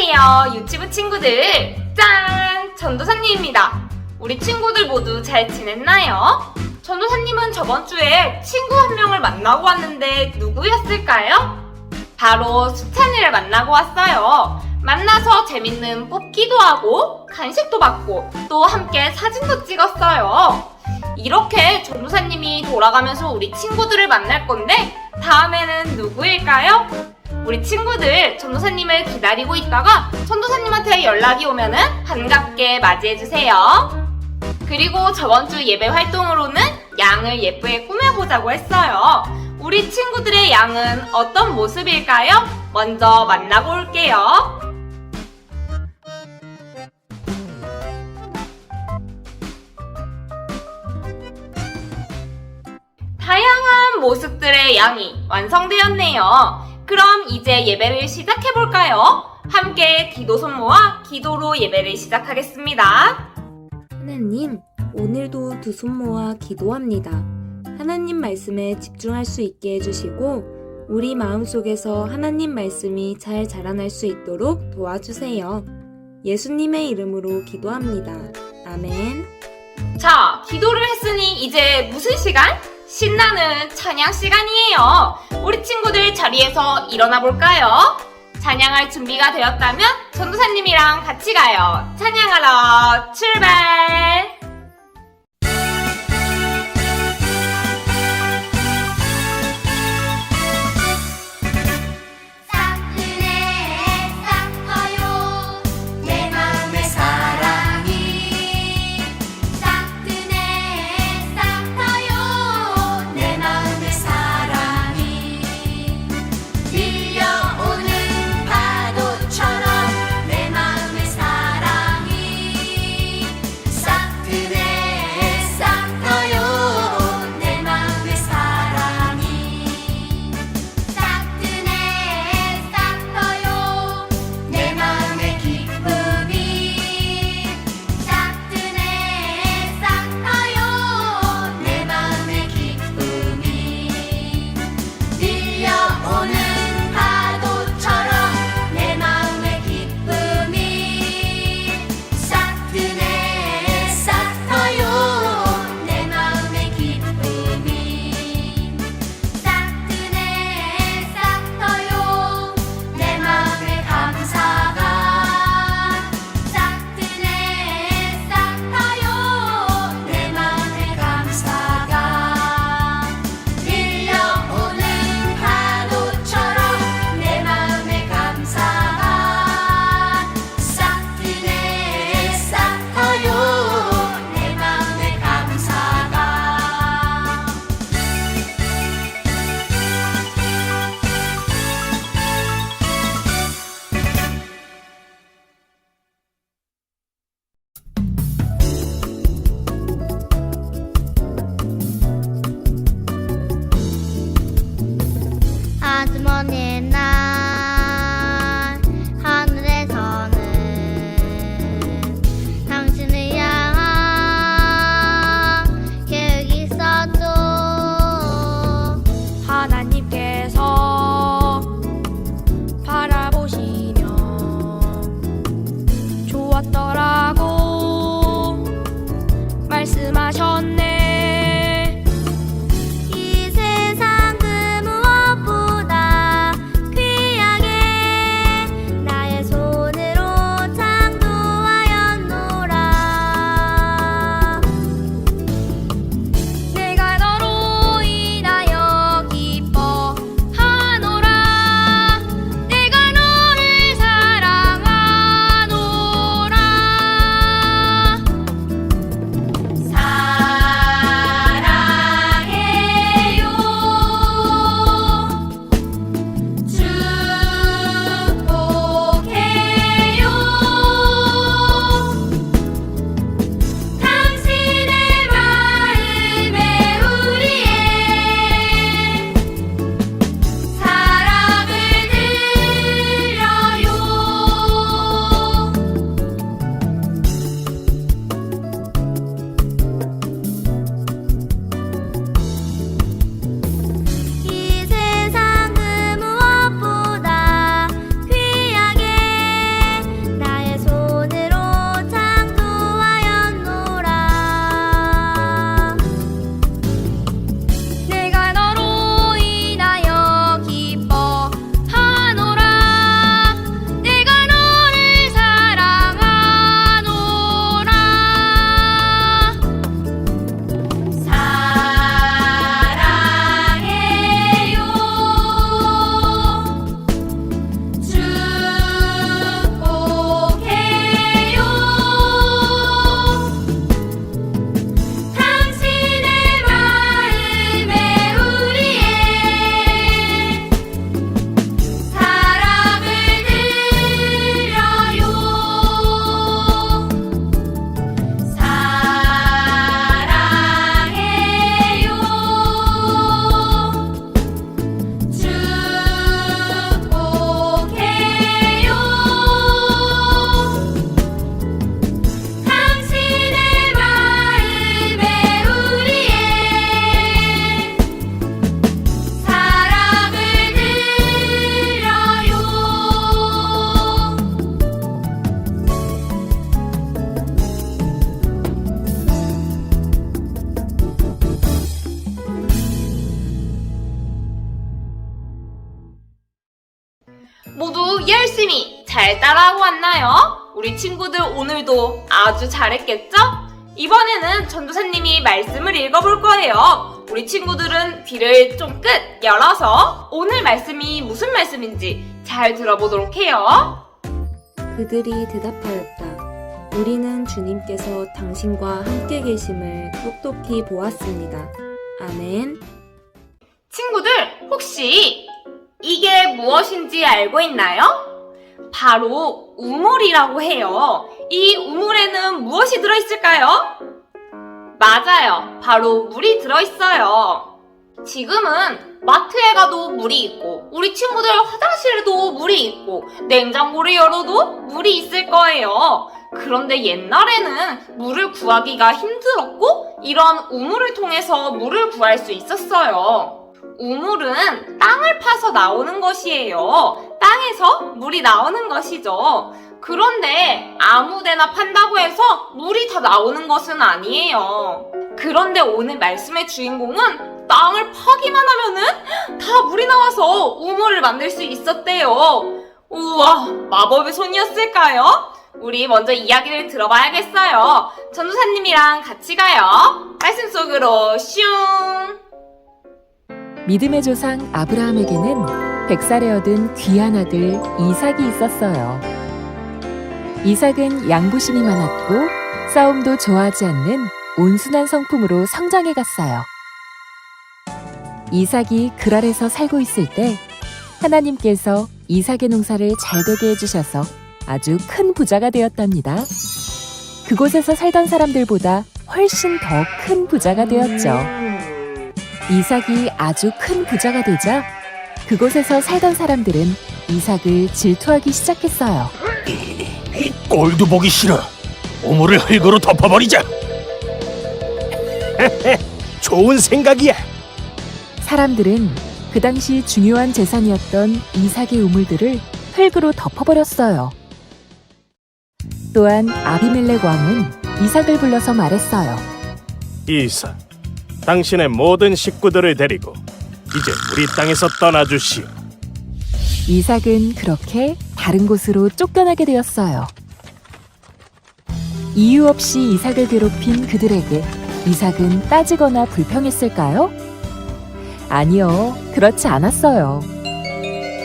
안녕하세요, 유치부 친구들. 짠! 전도사님입니다. 우리 친구들 모두 잘 지냈나요? 전도사님은 저번 주에 친구 한 명을 만나고 왔는데 누구였을까요? 바로 수찬이를 만나고 왔어요. 만나서 재밌는 뽑기도 하고 간식도 받고 또 함께 사진도 찍었어요. 이렇게 전도사님이 돌아가면서 우리 친구들을 만날 건데 다음에는 누구일까요? 우리 친구들 전도사님을 기다리고 있다가 전도사님한테 연락이 오면은 반갑게 맞이해주세요. 그리고 저번 주 예배 활동으로는 양을 예쁘게 꾸며보자고 했어요. 우리 친구들의 양은 어떤 모습일까요? 먼저 만나고 올게요. 다양한 모습들의 양이 완성되었네요. 그럼 이제 예배를 시작해볼까요? 함께 기도 손모아 기도로 예배를 시작하겠습니다. 하나님, 오늘도 두 손 모아 기도합니다. 하나님 말씀에 집중할 수 있게 해주시고, 우리 마음속에서 하나님 말씀이 잘 자라날 수 있도록 도와주세요. 예수님의 이름으로 기도합니다. 아멘. 자, 기도를 했으니 이제 무슨 시간? 신나는 찬양 시간이에요. 우리 친구들 자리에서 일어나 볼까요? 찬양할 준비가 되었다면 전도사님이랑 같이 가요. 찬양하러 출발! 잘 따라하고 왔나요? 우리 친구들 오늘도 아주 잘했겠죠? 이번에는 전도사님이 말씀을 읽어볼 거예요. 우리 친구들은 귀를 좀 끝 열어서 오늘 말씀이 무슨 말씀인지 잘 들어보도록 해요. 그들이 대답하였다. 우리는 주님께서 당신과 함께 계심을 똑똑히 보았습니다. 아멘. 친구들, 혹시 이게 무엇인지 알고 있나요? 바로 우물이라고 해요. 이 우물에는 무엇이 들어있을까요? 맞아요. 바로 물이 들어있어요. 지금은 마트에 가도 물이 있고, 우리 친구들 화장실에도 물이 있고, 냉장고를 열어도 물이 있을 거예요. 그런데 옛날에는 물을 구하기가 힘들었고, 이런 우물을 통해서 물을 구할 수 있었어요. 우물은 땅을 파서 나오는 것이에요. 땅에서 물이 나오는 것이죠. 그런데 아무데나 판다고 해서 물이 다 나오는 것은 아니에요. 그런데 오늘 말씀의 주인공은 땅을 파기만 하면은 다 물이 나와서 우물을 만들 수 있었대요. 우와, 마법의 손이었을까요? 우리 먼저 이야기를 들어봐야겠어요. 전도사님이랑 같이 가요. 말씀 속으로 슝! 믿음의 조상 아브라함에게는 백살에 얻은 귀한 아들 이삭이 있었어요. 이삭은 양부심이 많았고 싸움도 좋아하지 않는 온순한 성품으로 성장해 갔어요. 이삭이 그랄에서 살고 있을 때 하나님께서 이삭의 농사를 잘 되게 해주셔서 아주 큰 부자가 되었답니다. 그곳에서 살던 사람들보다 훨씬 더 큰 부자가 되었죠. 이삭이 아주 큰 부자가 되자 그곳에서 살던 사람들은 이삭을 질투하기 시작했어요. 꼴도 보기 싫어. 우물을 흙으로 덮어버리자. 좋은 생각이야. 사람들은 그 당시 중요한 재산이었던 이삭의 우물들을 흙으로 덮어버렸어요. 또한 아비멜렉 왕은 이삭을 불러서 말했어요. 이삭, 당신의 모든 식구들을 데리고 이제 우리 땅에서 떠나주시오. 이삭은 그렇게 다른 곳으로 쫓겨나게 되었어요. 이유 없이 이삭을 괴롭힌 그들에게 이삭은 따지거나 불평했을까요? 아니요, 그렇지 않았어요.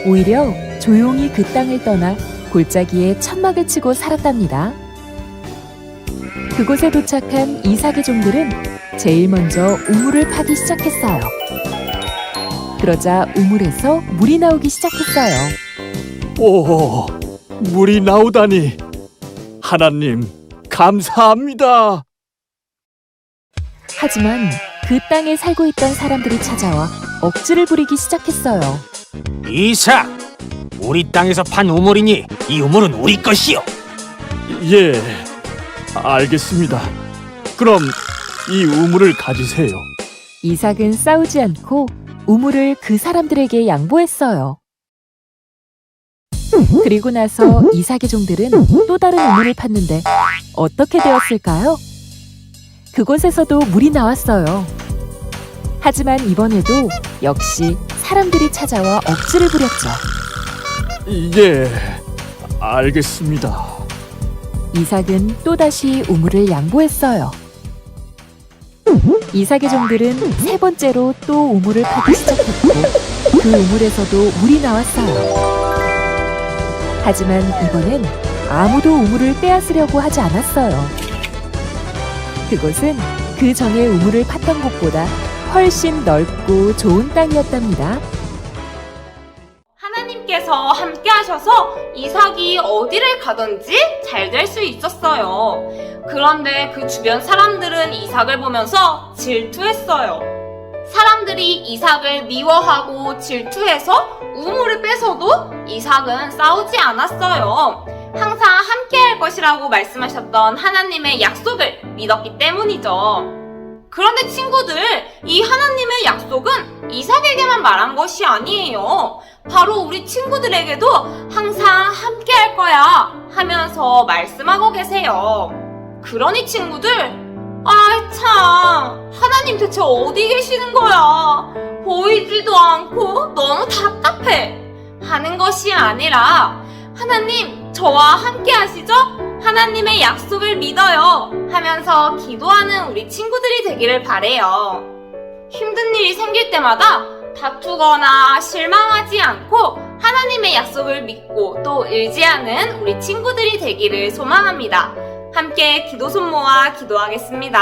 오히려 조용히 그 땅을 떠나 골짜기에 천막을 치고 살았답니다. 그곳에 도착한 이삭의 종들은 제일 먼저 우물을 파기 시작했어요. 그러자 우물에서 물이 나오기 시작했어요. 오, 물이 나오다니. 하나님, 감사합니다. 하지만 그 땅에 살고 있던 사람들이 찾아와 억지를 부리기 시작했어요. 이삭, 우리 땅에서 판 우물이니 이 우물은 우리 것이오. 예, 알겠습니다. 그럼 이 우물을 가지세요. 이삭은 싸우지 않고 우물을 그 사람들에게 양보했어요. 그리고 나서 이삭의 종들은 또 다른 우물을 팠는데 어떻게 되었을까요? 그곳에서도 물이 나왔어요. 하지만 이번에도 역시 사람들이 찾아와 억지를 부렸죠. 예, 알겠습니다. 이삭은 또다시 우물을 양보했어요. 이삭의 종들은 세 번째로 또 우물을 파기 시작했고 그 우물에서도 물이 나왔어요. 하지만 이번엔 아무도 우물을 빼앗으려고 하지 않았어요. 그곳은 그 전에 우물을 팠던 곳보다 훨씬 넓고 좋은 땅이었답니다. 함께 하셔서 이삭이 어디를 가든지 잘 될 수 있었어요. 그런데 그 주변 사람들은 이삭을 보면서 질투했어요. 사람들이 이삭을 미워하고 질투해서 우물을 뺏어도 이삭은 싸우지 않았어요. 항상 함께 할 것이라고 말씀하셨던 하나님의 약속을 믿었기 때문이죠. 그런데 친구들, 이 하나님의 약속은 이삭에게만 말한 것이 아니에요. 바로 우리 친구들에게도 항상 함께 할 거야 하면서 말씀하고 계세요. 그러니 친구들, 아이 참, 하나님 대체 어디 계시는 거야? 보이지도 않고 너무 답답해. 하는 것이 아니라 하나님, 저와 함께 하시죠? 하나님의 약속을 믿어요. 하면서 기도하는 우리 친구들이 되기를 바래요. 힘든 일이 생길 때마다 다투거나 실망하지 않고 하나님의 약속을 믿고 또 의지하는 우리 친구들이 되기를 소망합니다. 함께 기도 손 모아 기도하겠습니다.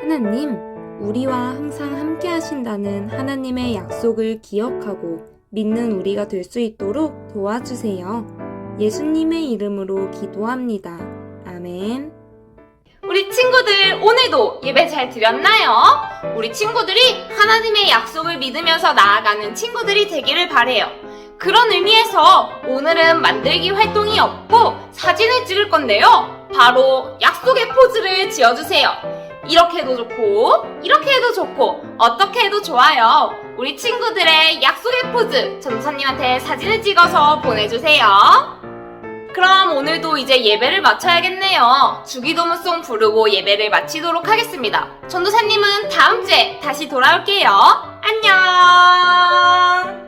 하나님, 우리와 항상 함께 하신다는 하나님의 약속을 기억하고 믿는 우리가 될 수 있도록 도와주세요. 예수님의 이름으로 기도합니다. 아멘. 우리 친구들 오늘도 예배 잘 드렸나요? 우리 친구들이 하나님의 약속을 믿으면서 나아가는 친구들이 되기를 바래요. 그런 의미에서 오늘은 만들기 활동이 없고 사진을 찍을 건데요. 바로 약속의 포즈를 지어주세요. 이렇게 해도 좋고 이렇게 해도 좋고 어떻게 해도 좋아요. 우리 친구들의 약속의 포즈 전도사님한테 사진을 찍어서 보내주세요. 그럼 오늘도 이제 예배를 마쳐야겠네요. 주기도문송 부르고 예배를 마치도록 하겠습니다. 전도사님은 다음 주에 다시 돌아올게요. 안녕!